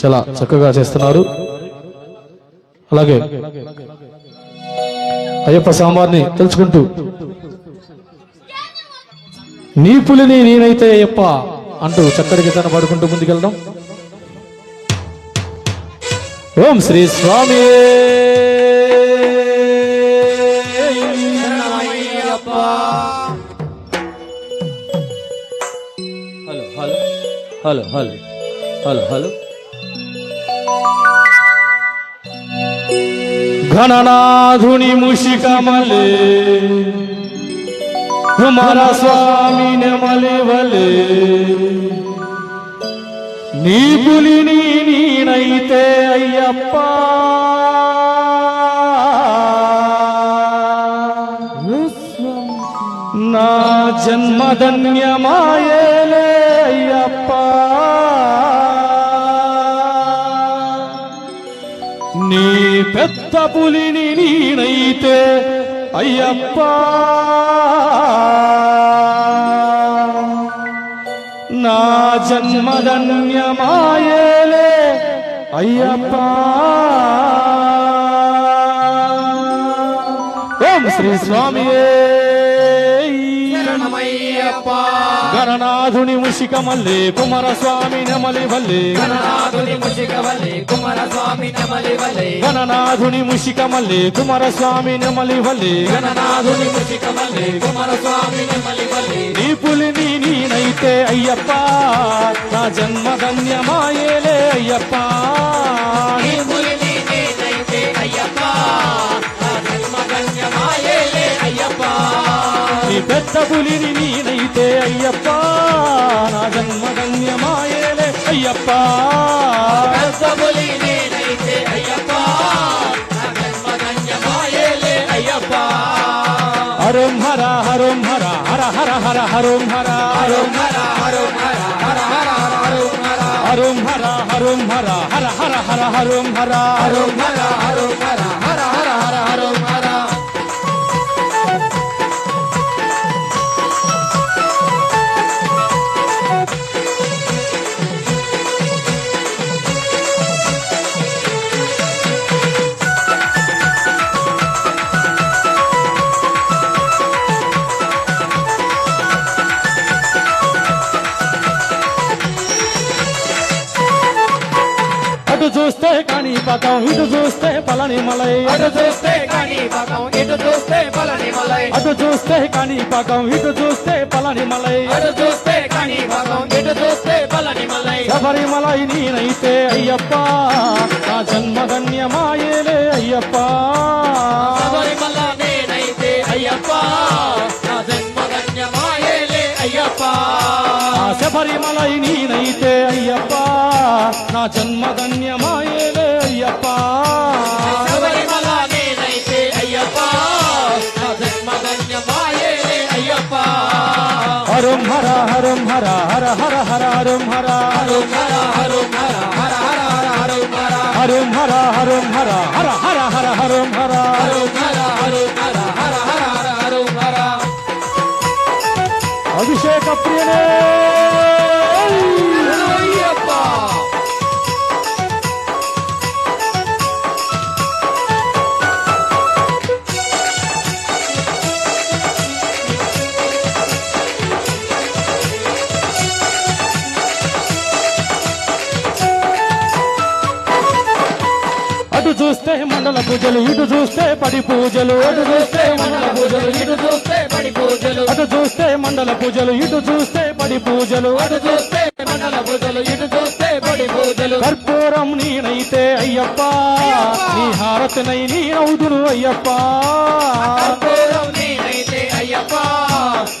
చాలా చక్కగా చేస్తున్నారు. అలాగే అయ్యప్ప సాంబార్ని తెలుసుకుంటూ నీ పులిని నేనైతే అయ్యప్ప అంటూ చక్కటి గీతాన్ని పాడుకుంటూ ముందుకెళ్దాం. Om Shri Swami hello hello hello hello hello hello. ఘననాథుని ముషికమలే కుమార స్వామి నెమలి వలే. నీ పులిని నేనైతే అయ్యప్ప. నా జన్మధన్యమాయేలే అయ్యప్ప. నీ పెద్ద పులిని నేనైతే అయ్యప్ప! నా జన్మధన్యమాయేలే అయ్యప్ప! ఓం శ్రీ స్వామియే! గణనాథుని ముషిక మల్లే కుమారస్వామి నెమలి వల్లే. గణనాథుని ముషిక వల్లే కుమారస్వామి నెమలి వల్లే. గణనాథుని ముషిక మల్లే కుమారస్వామి నెమలి వల్లే. గణనాథుని ముషిక వల్లే కుమారస్వామి నెమలి వల్లే. నీ పులిని నేనైతే అయ్యప్ప. నా జన్మధన్యమాయేలే అయ్యప్ప. నీ నేనైతే అయ్యప్ప. నా జన్మధన్యమాయేలే అయ్యప్ప. నీ పెద్ద పులిని నేనైతే అయ్యప్ప నా జన్మధన్యమాయేలే అయ్యప్ప పెద్ద పులి నేనైతే అయ్యప్ప నా జన్మధన్యమాయేలే అయ్యప్ప హరం హర హరం హర హర హర హర హరం హర హరం హర హరం హర హర హర హర హరం హర హరం హర హరం హర హర హర హర హరం హర హరం హర హరం హర పకం ఇటు చూస్తే పలని మలై. అటు చూస్తే కాని పకం ఇటు చూస్తే పలని మలై. అటు చూస్తే కాని పకం ఇటు చూస్తే పలని మలై. అటు చూస్తే కాని పకం ఇటు చూస్తే పలని మలై. శబరిమలై నేనైతే అయ్యప్ప. నా జన్మధన్యమాయేలే అయ్యప్ప. శబరిమల నేనైతే అయ్యప్ప. నా జన్మధన్యమాయేలే అయ్యప్ప. ఆ శబరిమలై నేనైతే అయ్యప్ప. నా జన్మధన్యమాయేలే అయ్యప్ప శబరిమల నేనైతే అయ్యప్ప అయ్యప్ప హరం హర హరం హర హర హర హర హరం హర హరం హర హరం హర హర హర హర హరం హర హరం హర హరం హర హర హర హర హరం హర హరం హర హరం హర హర హర హర హరం హర అభిషేక ప్రియనే చూస్తే మండల పూజలు ఇటు చూస్తే పడి పూజలు అటు చూస్తే మండల పూజలు ఇటు చూస్తే పడి పూజలు. అటు చూస్తే మండల పూజలు ఇటు చూస్తే పడి పూజలు. అటు చూస్తే మండల పూజలు ఇటు చూస్తే పడి పూజలు. కర్పూరం నేనైతే అయ్యప్ప నీ హారతినై నేనవుదును అయ్యప్ప. కర్పూరం నేనైతే అయ్యప్ప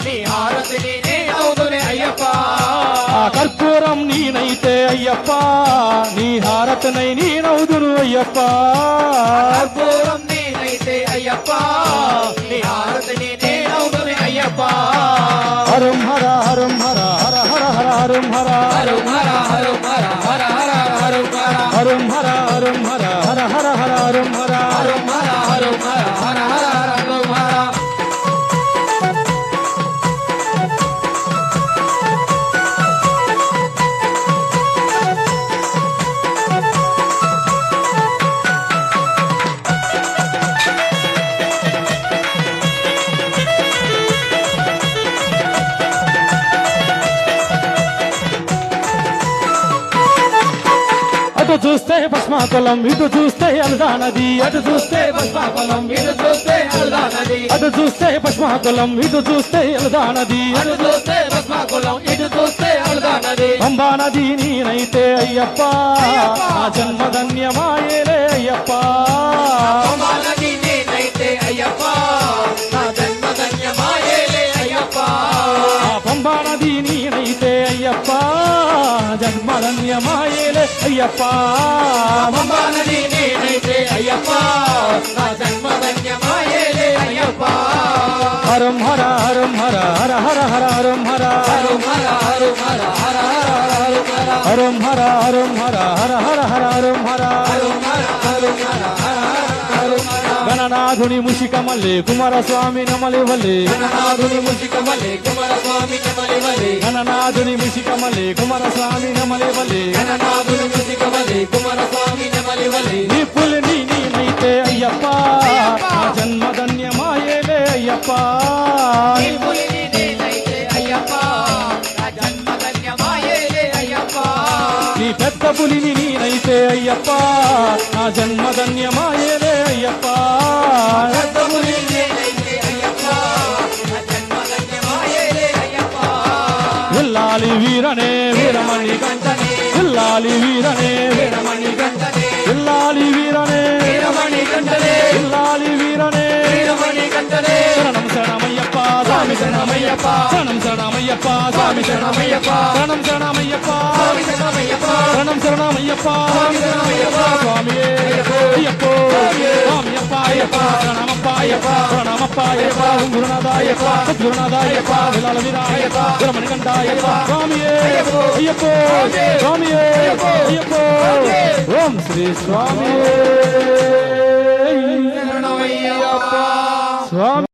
నీ హారతిని నేనవుదునే అయ్యప్ప. ఆ కర్పూరం నేనైతే అయ్యప్ప నీ హారతనై నేనవుదును అయ్యప్ప. కర్పూరం నేనైతే అయ్యప్ప నీ హారతనే భస్మాకులం ఇటు చూస్తే అల్దా నది అటు చూస్తే భస్మాకులం ఇటు చూస్తే అల్దా నది అటు చూస్తే భస్మాకులం ఇటు చూస్తే అల్దా నది అటు చూస్తే భస్మాకులం ఇటు చూస్తే అల్దా నది అంబా నది నేనైతే అయ్యప్ప నా జన్మధన్యమాయేలే అయ్యప్ప. అయ్యప్ప. పంబా నది నేనైతే అయ్యప్ప. నా జన్మ ధన్యమాయేలే అయ్యప్ప. హర హర హరం హర హరు హర. హరు హర హర హర హరు హర హరం హర. హరం హర హర హర హర హరం హర హరు హర. గణనాథుని ముషిక మల్లి కుమారస్వామి నమలి వల్లి గణనాథుని ముసిక వలె కుమారస్వామి నమలి వలె గణనాథుని ముషిక మల్లి కుమారస్వామి నమలి వల్లి గణనాథుని ముసిక పులిని నేనైతే అయ్యప్ప. నా జన్మ ధన్యమాయేలే అయ్యప్ప. ఇల్లాలి వీరనే వీరమణి కంటనే ఇల్లాలి వీరనే వీరమణి కంటనే ఇల్లాలి వీరనే వీరమణి కంటనే ఇల్లాలి వీరనే వీరమణి కంటనే శరణం శరణమయ్యప్ప స్వామి శరణమయ్యప్ప. శరణం శరణమయ్యప్ప స్వామి శరణమయ్యప్ప. శరణం అయ్యప్ప ప్రణామప్ప అయ్యప్ప గురునాథ అయ్యప్ప గురునాథ అయ్యప్ప విలాల వీరాయప్ప గురమణికంఠ అయ్యప్ప స్వామియే అయ్యప్ప స్వామియే అయ్యప్ప ఓం శ్రీ స్వామి స్వామి